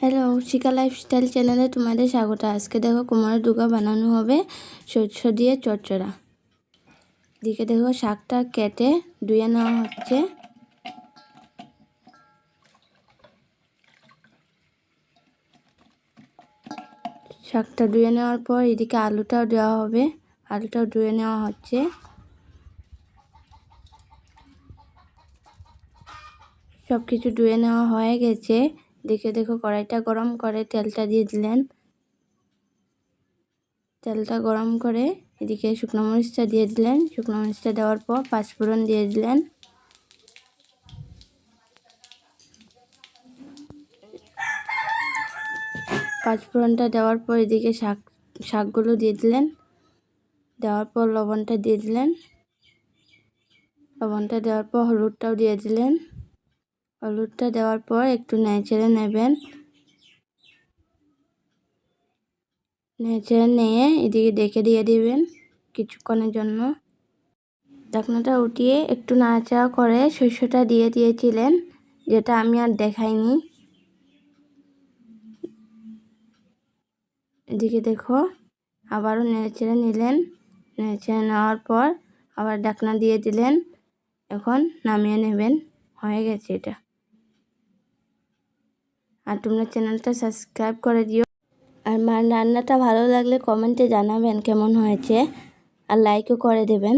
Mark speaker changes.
Speaker 1: Hello, শিকা lifestyle চ্যানেলে তোমাদের স্বাগত। আজকে দেখো কুমারের দুর্গা বানানো হবে শস্য দিয়ে চচ্চড়া। দিকে দেখো শাকটা কেটে ধুয়ে নেওয়া হচ্ছে। শাকটা ধুয়ে নেওয়ার পর এদিকে আলুটাও দেওয়া হবে। আলুটাও ধুয়ে নেওয়া হচ্ছে। সব কিছু ধুয়ে নেওয়া হয়ে গেছে। দেখে দেখো কড়াইটা গরম করে তেলটা দিয়ে দিলেন। তেলটা গরম করে এদিকে শুকনো মরিচটা দিয়ে দিলেন। শুকনো মরিচটা দেওয়ার পর পাঁচফোড়ন দিয়ে দিলেন। পাঁচফোড়নটা দেওয়ার পর এদিকে শাক, শাকগুলো দিয়ে দিলেন। দেওয়ার পর লবণটা দিয়ে দিলেন। লবণটা দেওয়ার পর হলুদটাও দিয়ে দিলেন। হলুদটা দেওয়ার পর একটু নেড়ে নেবেন। নেড়ে নিয়ে এদিকে ডেকে দিয়ে দিবেন কিছুক্ষণের জন্য। ঢাকনাটা উঠিয়ে একটু নাড়াচাড়া করে শস্যটা দিয়ে দিয়েছিলেন, যেটা আমি আর দেখাইনি। এদিকে দেখো, আবারও নেড়ে নিলেন। নেড়ে নেওয়ার পর আবার ঢাকনা দিয়ে দিলেন। এখন নামিয়ে নেবেন। হয়ে গেছে এটা। আর তোমরা চ্যানেলটা সাবস্ক্রাইব করে দিও। আর মার রান্নাটা ভালো লাগলে কমেন্টে জানাবেন কেমন হয়েছে। আর লাইকও করে দেবেন।